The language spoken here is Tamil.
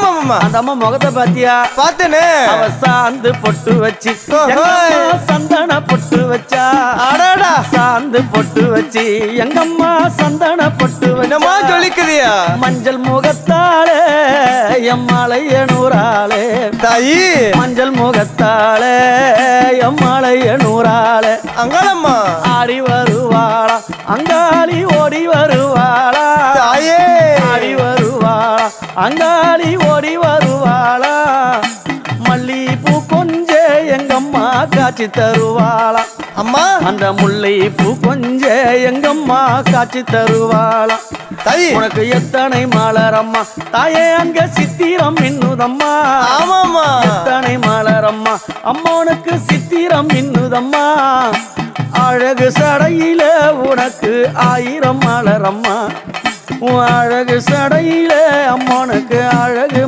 அந்த அம்மா முகத்தை பாத்தியா? பார்த்தேனே. அவ சாந்து பொட்டு வச்சு சந்தன பொட்டு வச்சா? அடாடா. சாந்து பொட்டு வச்சு எங்கம்மா சந்தன பொட்டு என்னமா வச்சா சொல்லிக்கிறியா? மஞ்சள் முகத்தாலே எம்மாளைய நூறாளே தாயி. மஞ்சள் முகத்தாலே எம்மாளைய நூறாளே அங்காளம்மா. ஆடி வருவாளா அங்காளி ஓடி வருவாளா? அங்காளி ஓடி வருவாளா? மல்லிப்பூ கொஞ்ச எங்கம்மா காட்சி தருவாளா? அம்மா! அந்த முல்லை பூ கொஞ்ச எங்கம்மா காட்சி தருவாளா? தாயி! உனக்கு எத்தனை மலரம்மா தாயே அங்க சித்திரம் மின்னுதம்மா. ஆமாமா எத்தனை மலரம்மா அம்மனுக்கு சித்திரம் மின்னுதம்மா. அழகு சடையில உனக்கு ஆயிரம் மலரம்மா உன் அழகு சடையில அம்மனுக்கு அழகு